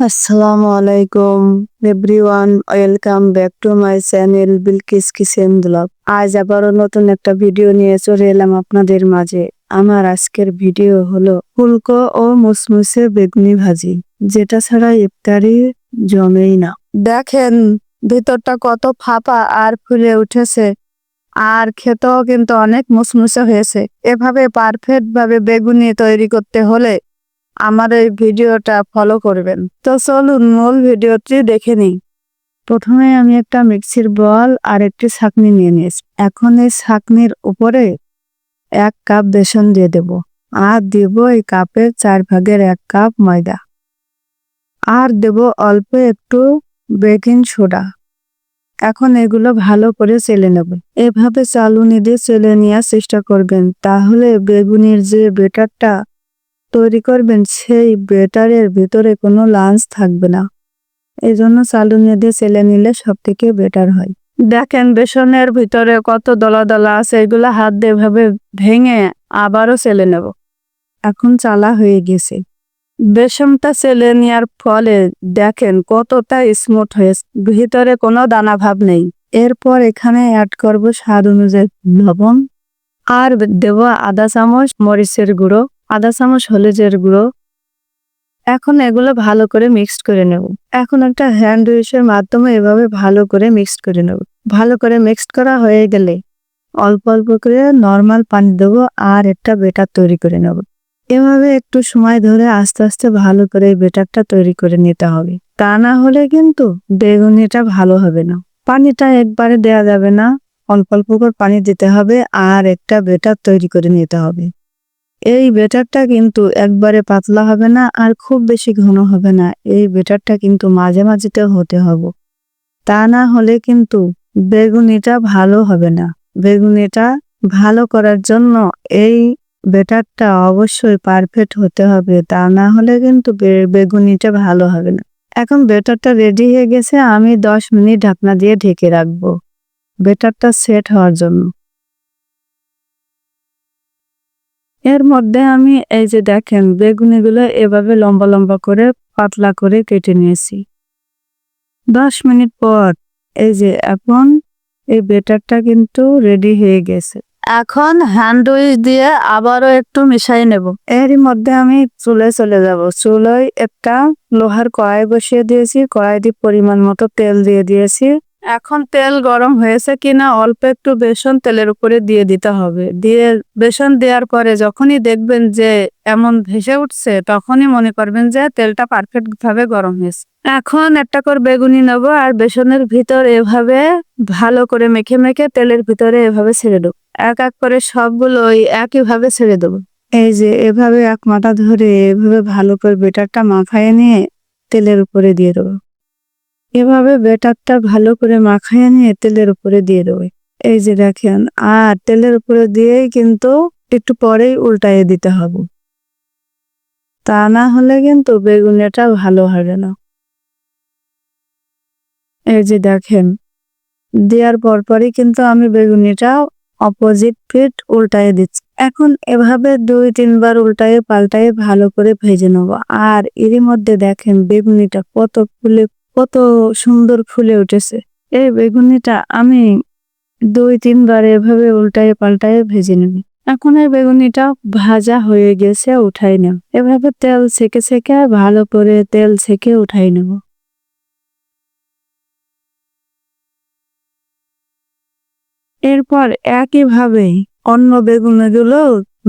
আসসালামু আলাইকুম everyone welcome back to my channel Bilkis kitchen blog আজ আবারও নতুন একটা ভিডিও নিয়ে চলে এলাম আপনাদের মাঝে। আমার আজকের ভিডিও হলো ফুলকো ও মুসমুসে বেগুনি ভাজি, যেটা ছাড়া ইফতারি জমেই না। দেখেন, ভিতরটা কত ফাঁপা আর ফুলে উঠেছে। আর খেতেও কিন্তু অনেক মুসমুসে হয়েছে। এভাবে পারফেক্ট ভাবে বেগুনি তৈরি করতে হলে আমার এই ভিডিওটা ফলো করবেন। তো চলুন মূল ভিডিওটি দেখে নিই। প্রথমে আমি একটা মিক্সির বল আর একটি ছাকনি নিয়ে নিয়েছি। এখন এই ছাকনির উপরে এক কাপ বেসন দিয়ে দেব আর দেব এই কাপের চার ভাগের এক কাপ ময়দা। আর দেব অল্প একটু বেকিং সোডা। এখন এগুলো ভালো করে চেলে নেব। এভাবে চালুনি দিয়ে চেলে নেওয়ার চেষ্টা করবেন। তাহলে বেগুনির যে বেটারটা তৈরি করবেন, সেই বেটারের ভিতরে কোনো লাঞ্চ থাকবে না। এই জন্য চালুনি দিয়ে চেলে নিলে সব থেকে বেটার হয়। দেখেন, বেসনের ভিতরে কত দলা দলা আছে, এগুলো হাত দিয়ে এভাবে ভেঙে আবারও চেলে নেব। এখন চালা হয়ে গেছে। বেসনটা চেলে নেওয়ার ফলে দেখেন কতটা স্মুথ হয়েছে, ভিতরে কোনো দানা ভাব নেই। এরপর এখানে অ্যাড করব স্বাদ অনুযায়ী লবণ আর দেব আধা চামচ, মরিচের গুঁড়ো। আধা চামচ, হলুদের গুঁড়ো। এখন এগুলো ভালো করে মিক্সড করে নেব। এখন একটা হ্যান্ড উইশের মাধ্যমে এভাবে ভালো করে মিক্সড করে নেব। ভালো করে মিক্সড করা হয়ে গেলে অল্প অল্প করে নর্মাল পানি দেবো আর একটা বেটার তৈরি করে নেব। এভাবে একটু সময় ধরে আস্তে আস্তে ভালো করে বেটারটা তৈরি করে নিতে হবে। তা না হলে কিন্তু বেগুনিটা ভালো হবে না। পানিটা একবারে দেয়া যাবে না। অল্প অল্প করে পানি দিতে হবে আর একটা বেটার তৈরি করে নিতে হবে। এই বেটারটা কিন্তু একবারে পাতলা হবে না আর খুব বেশি ঘন হবে না। এই বেটারটা কিন্তু মাঝে মাঝেতে হতে হবে। তা না হলে কিন্তু বেগুনিটা ভালো হবে না। বেগুনিটা ভালো করার জন্য এই বেটারটা অবশ্যই পারফেক্ট হতে হবে। তা না হলে কিন্তু বেগুনিটা ভালো হবে না। এখন বেটারটা রেডি হয়ে গেছে, আমি দশ মিনিট ঢাকনা দিয়ে ঢেকে রাখব। বেটারটা সেট হওয়ার জন্য। এর মধ্যে আমি এই যে দেখেন, বেগুনিগুলো এভাবে লম্বা লম্বা করে পাতলা করে কেটে নিয়েছি। দশ মিনিট পর এই যে এখন এই বেটারটা কিন্তু রেডি হয়ে গেছে। এখন হ্যান্ড উইচ দিয়ে আবারও একটু মিশাই নেব। এরই মধ্যে আমি চুলে চলে যাব। চুলোয় একটা লোহার কড়াই বসিয়ে দিয়েছি। কড়াইটি পরিমাণ মতো তেল দিয়ে দিয়েছি। এখন তেল গরম হয়েছে কিনা অল্প একটু বেসন তেলের উপরে দিয়ে দিতে হবে। দিয়ে বেসন দেওয়ার পরে যখনই দেখবেন যে এমন ভেসে উঠছে, তখনই মনে করবেন যে তেলটা পারফেক্ট ভাবে গরম হয়েছে। এখন একটা করে বেগুনি নেব আর বেসনের ভিতর এভাবে ভালো করে মেখে মেখে তেলের ভিতরে এভাবে ছেড়ে দেবো। এক এক করে সবগুলো ওই একইভাবে ছেড়ে দেবো। এই যে এভাবে এক মাথা ধরে এভাবে ভালো করে বেটারটা মাখায় নিয়ে তেলের উপরে দিয়ে দেবো। এভাবে বেটারটা ভালো করে মাখায় নিয়ে তেলের উপরে দিয়ে দেবো। এই যে দেখেন, আর তেলের উপরে দিয়েই কিন্তু একটু পরেই উল্টাইয়ে দিতে হবে। তা না হলে কিন্তু বেগুনিটা ভালো হবে না। এই যে দেখেন, দেওয়ার পর পরই কিন্তু আমি বেগুনিটা অপোজিট ফিট উল্টাইয়ে দিচ্ছি। এখন এভাবে দুই, তিনবার উল্টায়ে পাল্টায়ে ভালো করে ভেজে নেব। আর এরই মধ্যে দেখেন বেগুনিটা কত ফুলে কত সুন্দর ফুলে উঠেছে। এই বেগুনিটা আমি দুই, তিনবার এভাবে উল্টায় পাল্টায় ভেজে নেব। এখন এই বেগুনিটা ভাজা হয়ে গেছে, উঠাই নেব। এভাবে তেল ছেঁকে ছেঁকে ভালো করে তেল ছেঁকে উঠাই নেব। এরপর একইভাবে অন্য বেগুনগুলো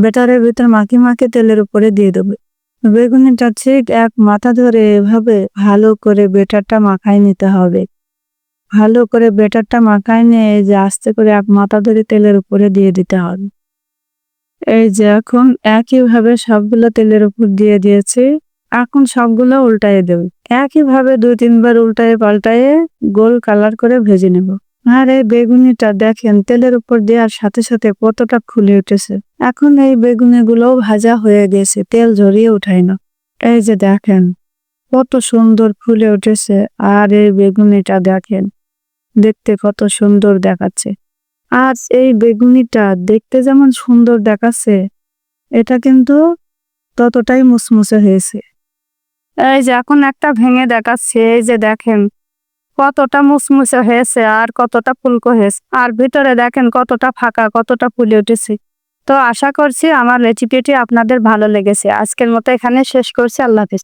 বেটারের ভিতর মাখি মাখি তেলের উপরে দিয়ে দেবে। বেগুনিটা ঠিক এক মাথা ধরে এভাবে ভালো করে বেটারটা মাখায় নিতে হবে। ভালো করে বেটারটা মাখায় নিয়ে যে আস্তে করে এক মাথা ধরে তেলের উপরে দিয়ে দিতে হবে। এই যে এখন একইভাবে সবগুলো তেলের উপর দিয়ে দিয়েছি। এখন সবগুলো উল্টাইয়ে দেব। একইভাবে দুই তিনবার উল্টায়ে পাল্টায়ে গোল কালার করে ভেজে নেব। আর এই বেগুনিটা দেখেন তেলের উপর দেওয়ার সাথে সাথে কতটা খুলে উঠেছে। এখন এই বেগুনি গুলোও ভাজা হয়ে গেছে, তেল ঝরিয়ে উঠাই না। এই যে দেখেন, কত সুন্দর ফুলে উঠেছে, আর এই বেগুনিটা দেখেন, দেখতে কত সুন্দর দেখাচ্ছে। আর এই বেগুনিটা দেখতে যেমন সুন্দর দেখাচ্ছে, এটা কিন্তু ততটাই মুসমুসে হয়েছে। এই যে এখন একটা ভেঙে দেখাচ্ছে, এই যে দেখেন, কতটা মুসমুসে হয়েছে আর কতটা ফুলকো হয়েছে। আর ভিতরে দেখেন কতটা ফাঁকা, কতটা ফুলে উঠেছে। তো আশা করছি আমার রেসিপিটি আপনাদের ভালো লেগেছে। আজকের মতো এখানে শেষ করছি। আল্লাহ হাফিজ।